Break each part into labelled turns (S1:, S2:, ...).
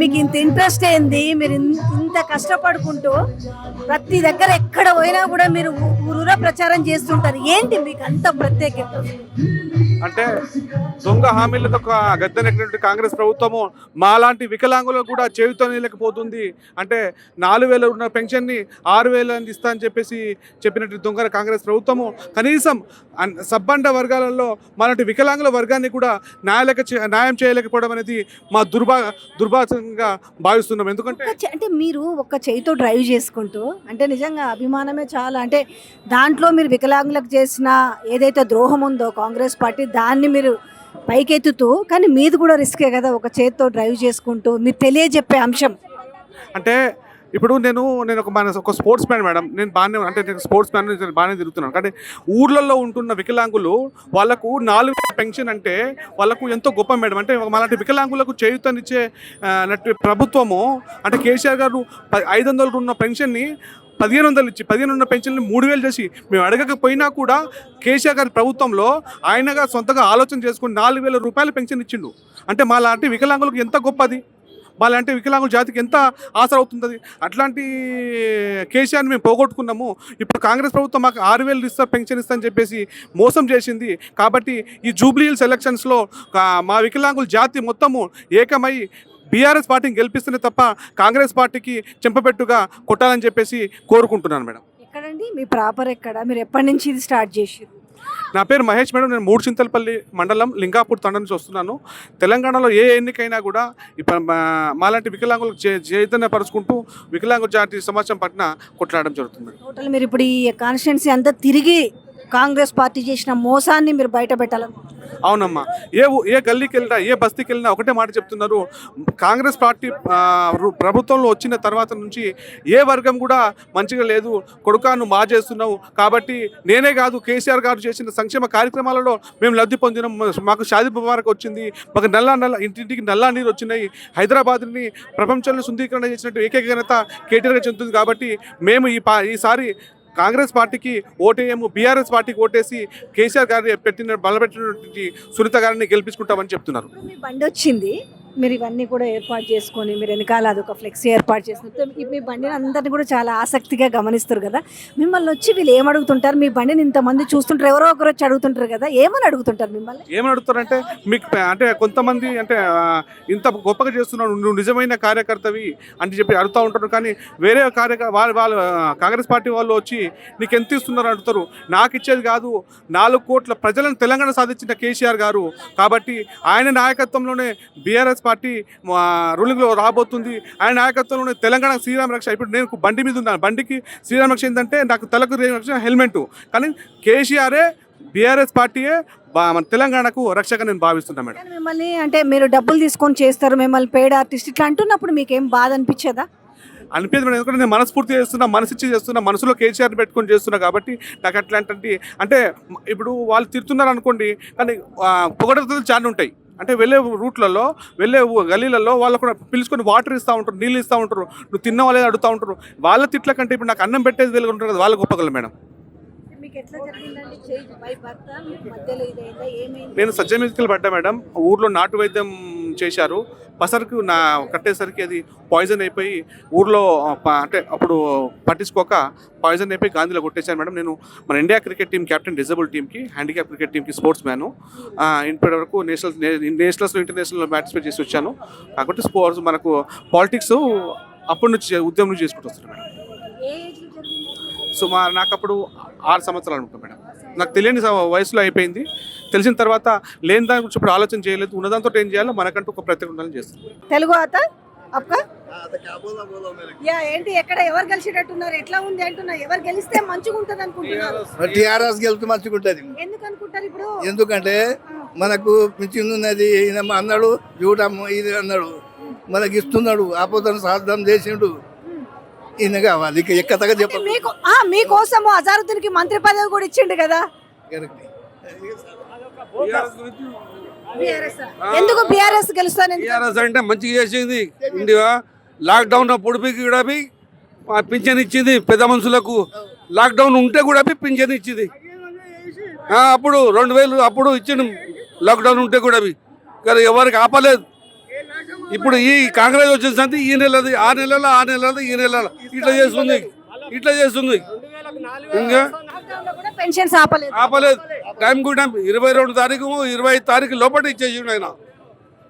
S1: మీకు ఇంత ఇంట్రెస్ట్ ఏంది? మీరు ఇంత కష్టపడుకుంటూ ప్రతి దగ్గర ఎక్కడ పోయినా కూడా మీరు ఊరూరా ప్రచారం చేస్తుంటారు. ఏంటి మీకు అంత ప్రత్యేకత?
S2: అంటే దొంగ హామీలతో ఒక గద్దెనెక్కినటువంటి కాంగ్రెస్ ప్రభుత్వము మాలాంటి వికలాంగులకు కూడా చేయుతో లేకపోతుంది అంటే నాలుగు వేల ఉన్న పెన్షన్ని ఆరు వేలు ఇస్తా అని చెప్పేసి చెప్పినట్టు దొంగ కాంగ్రెస్ ప్రభుత్వము కనీసం సబ్బండ వర్గాలలో మాలాంటి వికలాంగుల వర్గాన్ని కూడా న్యాయలేక న్యాయం చేయలేకపోవడం అనేది మా దుర్భా దుర్భాషంగా భావిస్తున్నాం. ఎందుకంటే
S1: అంటే మీరు ఒక చేయితో డ్రైవ్ చేసుకుంటూ అంటే నిజంగా అభిమానమే చాలా అంటే దాంట్లో మీరు వికలాంగులకు చేసిన ఏదైతే ద్రోహం ఉందో కాంగ్రెస్ పార్టీ దాన్ని మీరు పైకెత్తుతూ కానీ మీది కూడా రిస్కే కదా ఒక చేతితో డ్రైవ్ చేసుకుంటూ మీరు తెలియజెప్పే అంశం.
S2: అంటే ఇప్పుడు నేను నేను ఒక మన ఒక స్పోర్ట్స్ మ్యాన్ మేడం నేను బాగానే అంటే నేను స్పోర్ట్స్ మ్యాన్ నేను బాగానే తిరుగుతున్నాను. కానీ ఊర్లలో ఉంటున్న వికలాంగులు వాళ్ళకు నాలుగు పెన్షన్ అంటే వాళ్ళకు ఎంతో గొప్ప మేడం. అంటే మాలాంటి వికలాంగులకు చేయుతనిచ్చే ప్రభుత్వము అంటే కేసీఆర్ గారు ఐదు వందలు ఉన్న పెన్షన్ని పదిహేను వందలు ఇచ్చి పదిహేను వందల పెన్షన్లు మూడు వేలు చేసి మేము అడగకపోయినా కూడా కేసీఆర్ గారి ప్రభుత్వంలో ఆయనగా సొంతగా ఆలోచన చేసుకుని నాలుగు వేల రూపాయల పెన్షన్ ఇచ్చిండు. అంటే మా లాంటి వికలాంగులకు ఎంత గొప్పది? వాళ్ళంటే వికలాంగుల జాతికి ఎంత ఆసర అవుతుంది అట్లాంటి కేసీఆర్ని మేము పోగొట్టుకున్నాము. ఇప్పుడు కాంగ్రెస్ ప్రభుత్వం మాకు ఆరు వేలు ఇస్తా పెన్షన్ ఇస్తా అని చెప్పేసి మోసం చేసింది. కాబట్టి ఈ జూబ్లీ హిల్స్ ఎలక్షన్స్లో మా వికలాంగుల జాతి మొత్తము ఏకమై బీఆర్ఎస్ పార్టీని గెలిపిస్తేనే తప్ప కాంగ్రెస్ పార్టీకి చెంపపెట్టుగా కొట్టాలని చెప్పేసి కోరుకుంటున్నాను మేడం.
S1: ఎక్కడండి? మీ ప్రాపర్ ఎక్కడ? మీరు ఎప్పటి నుంచి ఇది స్టార్ట్ చేసారు
S2: నా పేరు మహేష్ మేడం. నేను మూడు చింతలపల్లి మండలం లింగాపూర్ తండ నుంచి వస్తున్నాను. తెలంగాణలో ఏ ఎన్నికైనా కూడా ఇప్పుడు మాలాంటి వికలాంగులకు చే చైతన్యపరుచుకుంటూ వికలాంగుల జాతి సమాజం పట్ల కొట్లాడడం జరుగుతుంది.
S1: టోటల్ మీరు ఇప్పుడు ఈ కాన్స్టిట్యున్సీ అంతా తిరిగి కాంగ్రెస్ పార్టీ చేసిన మోసాన్ని మీరు బయట పెట్టాలనుకుంటున్నారు
S2: అవునమ్మా. ఏ ఏ గల్లీకి వెళ్ళినా ఏ బస్తీకి వెళ్ళినా ఒకటే మాట చెప్తున్నారు. కాంగ్రెస్ పార్టీ ప్రభుత్వంలో వచ్చిన తర్వాత నుంచి ఏ వర్గం కూడా మంచిగా లేదు. కొడుకాను నువ్వు మా చేస్తున్నావు కాబట్టి నేనే కాదు కేసీఆర్ గారు చేసిన సంక్షేమ కార్యక్రమాలలో మేము లబ్ధి పొందినాం. మాకు షాది ముబారక్ వచ్చింది. మాకు నల్ల నల్ల ఇంటింటికి నల్ల నీరు వచ్చినాయి. హైదరాబాద్ని ప్రపంచంలో శుద్ధీకరణ చేసినట్టు ఏకైక ఘనత కేటీఆర్గా చెందుతుంది కాబట్టి మేము ఈ పా ఈసారి కాంగ్రెస్ పార్టీకి ఓటేయము బీఆర్ఎస్ పార్టీకి ఓటేసి కేసీఆర్ గారిని పెట్టిన బలపెట్టినటువంటి సునీత గారిని గెలిపించుకుంటామని చెప్తున్నారు.
S1: బండి వచ్చింది మీరు ఇవన్నీ కూడా ఏర్పాటు చేసుకొని మీరు వెనకాల అదొక ఫ్లెక్సీ ఏర్పాటు చేసినట్టు మీ బండిని అందరిని కూడా చాలా ఆసక్తిగా గమనిస్తారు కదా. మిమ్మల్ని వచ్చి వీళ్ళు ఏం అడుగుతుంటారు? మీ బండిని ఇంతమంది చూస్తుంటారు ఎవరో ఒకరు వచ్చి అడుగుతుంటారు కదా. ఏమని అడుగుతుంటారు మిమ్మల్ని?
S2: ఏమని అడుగుతారంటే మీకు అంటే కొంతమంది అంటే ఇంత గొప్పగా చేస్తున్నాడు నువ్వు నిజమైన కార్యకర్తవి అని చెప్పి అడుగుతూ ఉంటారు. కానీ వేరే కార్యక వాళ్ళు వాళ్ళు కాంగ్రెస్ పార్టీ వాళ్ళు వచ్చి నీకు ఎంత ఇస్తున్నారు? అడుగుతారు. నాకు ఇచ్చేది కాదు నాలుగు కోట్ల ప్రజలను తెలంగాణ సాధించిన కేసీఆర్ గారు. కాబట్టి ఆయన నాయకత్వంలోనే బీఆర్ఎస్ పార్టీ రూలింగ్లో రాబోతుంది. ఆయన నాయకత్వంలోనే తెలంగాణ శ్రీరామ రక్ష ఇప్పుడు నేను బండి మీద ఉన్నాను. బండికి శ్రీరామ రక్ష ఏంటంటే నాకు తలకు రక్ష హెల్మెట్. కానీ కేసీఆరే బీఆర్ఎస్ పార్టీయే మన తెలంగాణకు రక్షగా నేను భావిస్తున్నా మేడం.
S1: మిమ్మల్ని అంటే మీరు డబ్బులు తీసుకొని చేస్తారు మిమ్మల్ని పేడ్ ఆర్టిస్ట్ ఇట్లా అంటున్నప్పుడు మీకు ఏం బాధ అనిపించేదా?
S2: అనిపించదు మేడం. ఎందుకంటే నేను మనస్ఫూర్తి చేస్తున్నా మనసిచ్చి చేస్తున్నా మనసులో కేసీఆర్ పెట్టుకొని చేస్తున్నా కాబట్టి నాకు అట్లాంటి అంటే ఇప్పుడు వాళ్ళు తిడుతున్నారు అనుకోండి కానీ పొగడతలు చాలా ఉంటాయి. అంటే వెళ్ళే రూట్లలో వెళ్ళే గలీలలో వాళ్ళు కూడా పిలుచుకొని వాటర్ ఇస్తూ ఉంటారు నీళ్ళు ఇస్తూ ఉంటారు. నువ్వు తిన్నవా లేదా అడుగుతూ ఉంటారు. వాళ్ళ తిట్ల కంటే ఇప్పుడు నాకు అన్నం పెట్టేది వీళ్ళు ఉంటారు కదా వాళ్ళ గొప్పగలు మేడం. నేను సజ్జ మీదకి పడ్డా మేడం. ఊర్లో నాటు వైద్యం చేశారు. పసరుకు నా కట్టేసరికి అది పాయిజన్ అయిపోయి ఊర్లో అంటే అప్పుడు పట్టించుకోక పాయిజన్ అయిపోయి గాంధీలో కొట్టేశాను మేడం. నేను మన India cricket team captain disable టీంకి హ్యాండిక్యాప్ క్రికెట్ టీంకి స్పోర్ట్స్ మ్యాను. ఇప్పటి వరకు నేషనల్ నేషనల్స్లో ఇంటర్నేషనల్ పార్టిసిపేట్ చేసి వచ్చాను. కాబట్టి స్పోర్ట్స్ మనకు పాలిటిక్స్ అప్పటి నుంచి ఉద్యమం నుంచి చేసుకుంటూ వస్తాను మేడం.
S1: ఏ ఏజ్లో జరిగింది
S2: సో మా నాకు అప్పుడు ఆరు సంవత్సరాలు అనుకుంటా మేడం. నాకు తెలియని వయసులో అయిపోయింది. తెలిసిన తర్వాత లేని దాని గురించి ఇప్పుడు ఆలోచన చేయలేదు. ఉన్నదాంతో ఏం చేయాలో మనకంటూ ఒక ప్రత్యేక ఉండాలని చేస్తుంది
S1: తెలుగు అత యా ఏంటి ఎక్కడ ఎవరు గెలిచేటట్టున్నారు? ఎట్లా ఉంది అంటున్నా? ఎవరు గెలిస్తే మంచిగా ఉంటది అనుకుంటున్నారు?
S3: టీఆర్ఎస్ గెలిస్తే మంచిగా ఉంటుంది.
S1: ఎందుకు అనుకుంటారు ఇప్పుడు?
S3: ఎందుకంటే మనకు పింఛన్ ఉన్నది ఈయన అన్నాడు చూడమ్మ ఇది అన్నాడు. మనకి ఇస్తున్నాడు ఆపోతను సాధం చేసిండు. ఈయన కావాలి ఇక ఎక్కతగా చెప్పండి.
S1: మీకు ఆ మీకోసము అజారుద్దీన్కి మంత్రి పదవి కూడా ఇచ్చిండు కదా? ఎందుకు బీఆర్ఎస్ గెలుస్తాను
S4: టీఆర్ఎస్ అంటే మంచిగా చేసింది. ఇండియా లాక్డౌన్ అప్పుడు కూడా బి ఆ పింఛన్ ఇచ్చింది పెద్ద మనుషులకు. లాక్డౌన్ ఉంటే కూడా బి పింఛన్ ఇచ్చింది. ఆ, అప్పుడు రెండు వేలు అప్పుడు ఇచ్చిండు. లాక్డౌన్ ఉంటే కూడా బి. కానీ ఎవరికి ఆపలేదు. ఇప్పుడు ఈ కాంగ్రెస్ వచ్చిన సంతి ఈ నెలది ఆ నెలలో ఆ నెలది ఈ నెల ఇట్లా చేస్తుంది. ఇట్లా చేస్తుంది. ఇంకా?
S1: కూడా పెన్షన్స్ ఆపలేదు.
S4: ఆపలేదు. టైం కు టైం. ఇరవై రెండు తారీఖు ఇరవై ఐదు తారీఖు లోపల ఇచ్చేసిండు ఆయన.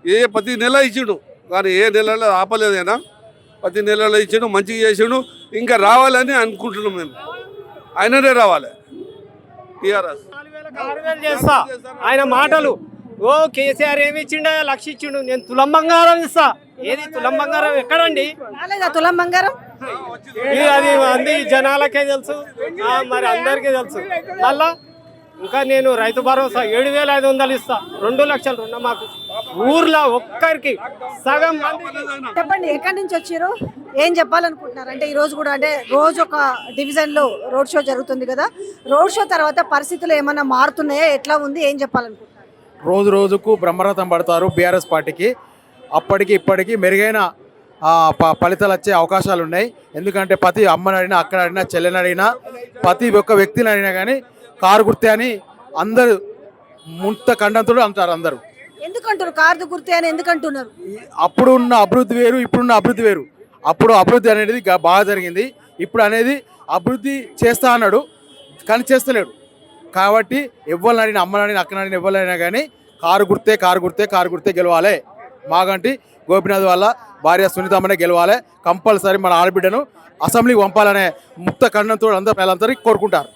S4: ఏ ప్రతి నెల ఇచ్చిండు. కానీ ఏ నెలలో ఆపలేదు ఆయన. ప్రతి నెలలో ఇచ్చిండు మంచిగా చేసిండు. ఇంకా రావాలని అనుకుంటున్నాం మేము. ఆయననే రావాలి. టీఆర్ఎస్.
S5: చేస్తా. ఆయన మాటలు ఓ కేసీఆర్ ఏమి ఇచ్చిండే లక్ష ఇచ్చిండు నేను తులం బంగారం ఇస్తా. ఏది తులం బంగారం? ఎక్కడండి?
S1: రాలేదా తులం బంగారం?
S5: అది అంది జనాలకే తెలుసు. మరి అందరికీ తెలుసు. మళ్ళా ఇంకా నేను రైతు భరోసా ఏడు వేల ఐదు వందలు ఇస్తా. రెండు లక్షలు రుణ మాకు. ఊర్లో ఒక్కరికి సగం
S1: చెప్పండి ఎక్కడి నుంచి వచ్చారు? ఏం చెప్పాలనుకుంటున్నారు? అంటే ఈ రోజు కూడా అంటే రోజు ఒక డివిజన్లో రోడ్ షో జరుగుతుంది కదా. రోడ్ షో తర్వాత పరిస్థితులు ఏమన్నా మారుతున్నాయా? ఎట్లా ఉంది? ఏం చెప్పాలనుకుంటున్నారు?
S6: రోజు రోజుకు బ్రహ్మరథం పడతారు బీఆర్ఎస్ పార్టీకి. అప్పటికి ఇప్పటికి మెరుగైన ఫలితాలు వచ్చే అవకాశాలు ఉన్నాయి. ఎందుకంటే ప్రతి అమ్మని అడిగినా అక్కడ అడిగినా చెల్లెని అడిగినా ప్రతి ఒక్క వ్యక్తిని అడిగినా కానీ కారు గుర్తే అని అందరూ ముంత ఖండంతో అంటారు అందరూ.
S1: ఎందుకంటారు? కార్డు గుర్తే అని ఎందుకంటున్నారు?
S6: అప్పుడు ఉన్న అభివృద్ధి వేరు ఇప్పుడున్న అభివృద్ధి వేరు. అప్పుడు అభివృద్ధి అనేది బాగా జరిగింది. ఇప్పుడు అనేది అభివృద్ధి చేస్తా అన్నాడు కానీ చేస్తలేడు. కాబట్టి ఎవరిని అడిగిన అమ్మని అడిగిన అక్కని అడిగిన ఎవరిని కానీ కారు గుర్తే కారు గుర్తే కారు గుర్తే గెలవాలి. మాగంటి గోపినాథ్ వల్ల భార్య సునీతమ్మనే గెలవాలి. కంపల్సరీ మన ఆడబిడ్డను అసెంబ్లీకి పంపాలనే ముక్త ఖండంతో అందరూ వాళ్ళందరికీ కోరుకుంటారు.